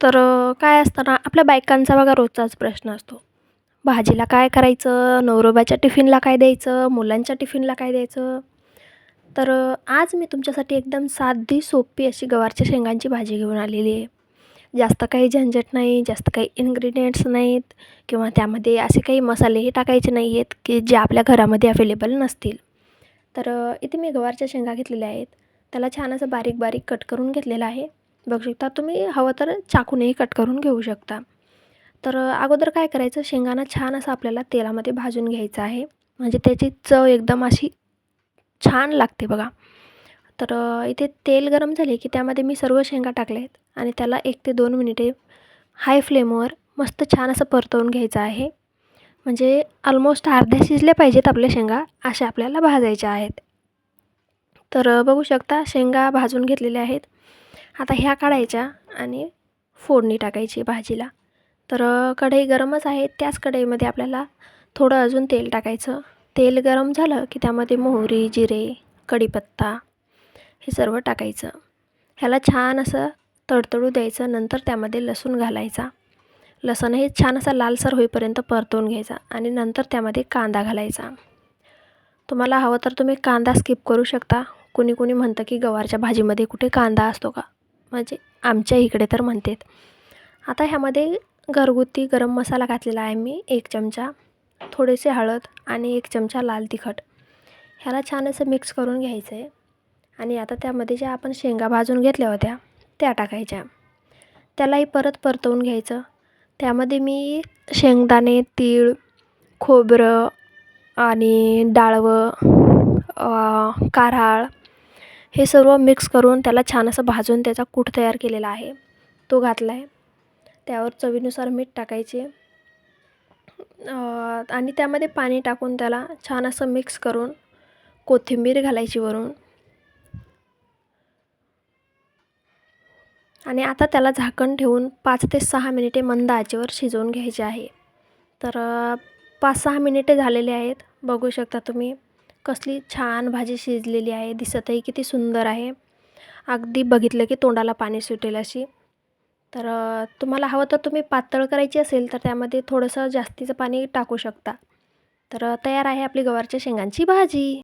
तर काय असतं ना आपल्या बायकांचा बघा रोजचाच प्रश्न असतो. भाजीला काय करायचं? नवरोबाच्या टिफिनला काय द्यायचं? मुलांच्या टिफिनला काय द्यायचं? तर आज मी तुमच्यासाठी एकदम साधी सोपी अशी गवारच्या शेंगांची भाजी घेऊन आलेली आहे. जास्त काही झंझट नाही जास्त काही इन्ग्रेडियंट्स नाहीत किंवा त्यामध्ये असे काही मसालेही टाकायचे नाही आहेत की जे आपल्या घरामध्ये अवेलेबल नसतील. तर इथे मी गवारच्या शेंगा घेतलेल्या आहेत. त्याला छान असं बारीक बारीक कट करून घेतलेलं आहे. बघू शकता. तुम्ही हवं तर चाकूनेही कट करून घेऊ शकता. तर अगोदर काय करायचं? शेंगांना छान असं आपल्याला तेलामध्ये भाजून घ्यायचं आहे. म्हणजे त्याची चव एकदम अशी छान लागते बघा. तर इथे तेल गरम झाले की त्यामध्ये मी सर्व शेंगा टाकल्या आहेत. आणि त्याला एक ते दोन मिनिटे हाय फ्लेमवर मस्त छान असं परतवून घ्यायचं आहे. म्हणजे ऑलमोस्ट अर्ध्या शिजल्या पाहिजेत आपल्या शेंगा अशा आपल्याला भाजायच्या आहेत. तर बघू शकता शेंगा भाजून घेतलेल्या आहेत. आता ह्या काढायच्या आणि फोडणी टाकायची भाजीला. तर कढई गरमच आहे. त्याच कढईमध्ये आपल्याला थोडं अजून तेल टाकायचं. तेल गरम झालं की त्यामध्ये मोहरी जिरे कढीपत्ता हे सर्व टाकायचं. ह्याला छान असं तडतडू द्यायचं. नंतर त्यामध्ये लसूण घालायचा. लसूणही छान असा लालसर होईपर्यंत परतवून घ्यायचा आणि नंतर त्यामध्ये कांदा घालायचा. तुम्हाला हवं तर तुम्ही कांदा स्किप करू शकता. कुणी कुणी म्हणतं की गवारच्या भाजीमध्ये कुठे कांदा असतो का? म्हणजे आमच्या इकडे तर म्हणतात. आता ह्यामध्ये घरगुती गरम मसाला घातलेला आहे मी एक चमचा थोडेसे हळद आणि एक चमचा लाल तिखट. ह्याला छान असं मिक्स करून घ्यायचं आहे. आणि आता त्यामध्ये ज्या आपण शेंगा भाजून घेतल्या होत्या त्या टाकायच्या. त्यालाही परत परतवून घ्यायचं. त्यामध्ये मी शेंगदाणे तीळ खोबरं आणि डाळवं कारहाळ हे सर्व मिक्स करून त्याला छान असं भाजून त्याचा कूट तयार केलेला आहे. तो घातला आहे त्यावर चवीनुसार मीठ टाकायचे. आणि त्यामध्ये पाणी टाकून त्याला छान असं मिक्स करून कोथिंबीर घालायची वरून. आणि आता त्याला झाकण ठेवून पाच ते सहा मिनिटे मंद आचेवर शिजवून घ्यायचे आहे. तर पाच सहा मिनिटे झालेले आहेत. बघू शकता तुम्ही. कसली छान भाजी शिजलेली आहे दिसतही किती सुंदर आहे. अगदी बघितलं की तोंडाला पाणी सुटेल अशी. तर तुम्हाला हवं तर तुम्ही पातळ करायची असेल तर त्यामध्ये थोडंसं जास्तीचं पाणी टाकू शकता. तर तयार आहे आपली गवारच्या शेंगांची भाजी.